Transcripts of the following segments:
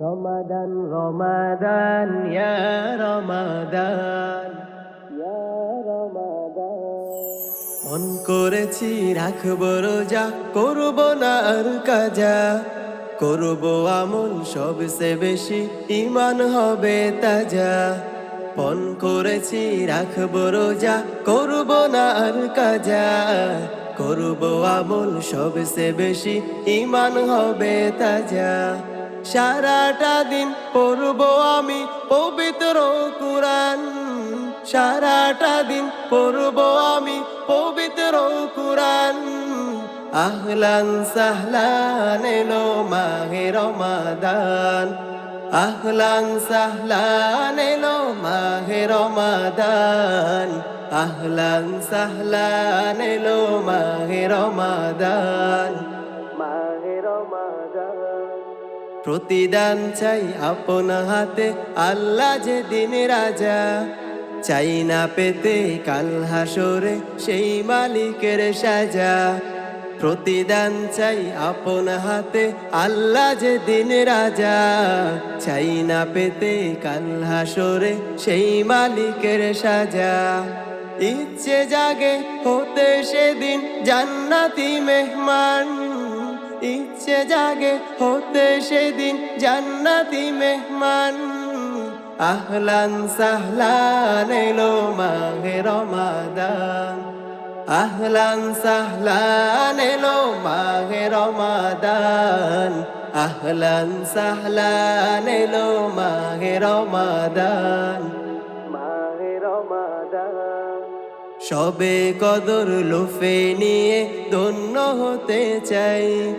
রমাদান রমাদান ইয়া রমাদান। ইয়া রমাদান। মন করেছি রাখব রোজা করব না আর কাজা। করব আমল সবসে বেশি ইমান হবে তাজা। পন করেছি রাখব রোজা করব না আর কাজা। করব আমল সবসে বেশি। ইমান হবে তাজা। সারাটা দিন পড়ব আমি পবিত্র কুরআন। সারাটা দিন পড়ব আমি পবিত্র কুরআন। আহলান সাহলান এলো মাহে রমাদান। আহলান সাহলান এলো মাহে রমাদান। আহলান সাহলান এলো মাহে রমাদান। প্রতিদান চাই আপন হাতে আল্লাহ যে দিন রাজা। চাই না পেতে কাল হাসরে সেই মালিকের সাজা। প্রতিদান চাই আপন হাতে আল্লাহ যে দিন রাজা। চাই না পেতে কাল হাসরে সেই মালিকের সাজা। ইচ্ছে জাগে হতে সেদিন জান্নাতি মেহমান। ইচ্ছে জাগে হতে সেদিন জান্নাতি মেহমান। আহলান সাহলান এলো মাহে রমাদান। আহলান সাহলান এলো মাহে রমাদান। আহলান সাহলান এলো মাহে রমাদান। সবে কদর লোফে নিয়ে ধন্য হতে চাই।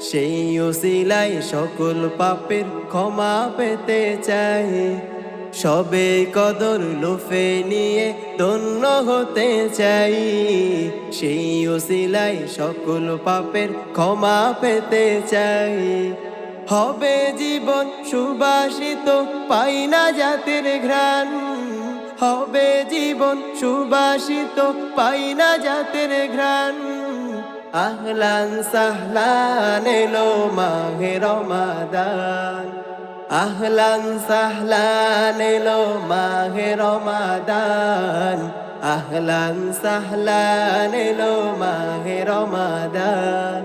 সেই ওসিলাই সকল পাপের ক্ষমা পেতে চাই। সবে কদর লোফে নিয়ে ধন্য হতে চাই। সেই ওসিলাই সকল পাপের ক্ষমা পেতে চাই। হবে জীবন সুবাসিত, পাই না জাতির ঘ্রাণ। হবে জীবন সুবাসিত, পাই না জাতের ঘ্রাণ। আহলান সাহলান এলো মাহে রমাদান। আহলান সাহলান এলো মাহে রমাদান। আহলান সাহলান এলো মাহে রমাদান।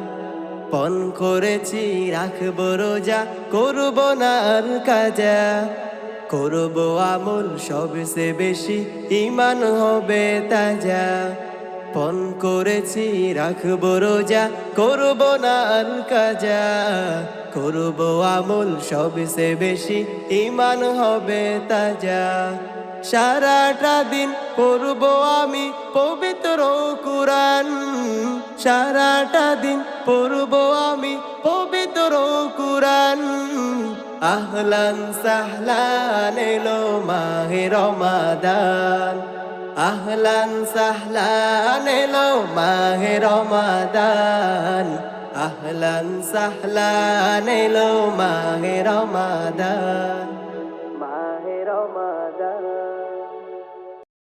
পন করেছি, রাখব রোজা, করব না কাজা। করব আমল সবসে বেশি। ইমান হবে তাজা। পন করেছি, রাখব রোজা। করব না কাজা। করব আমল সবসে বেশি। ইমান হবে তাজা। সারাটা দিন পড়ব আমি পবিত্র কুরআন। সারাটা দিন পড়ব আমি পবিত্র কুরআন। আহলান সাহলান এলো মাহে রমাদান। আহলান সাহলান এলো মাহে রমাদান। আহলান সাহলান এলো মাহে রমাদান। মাহে রমাদান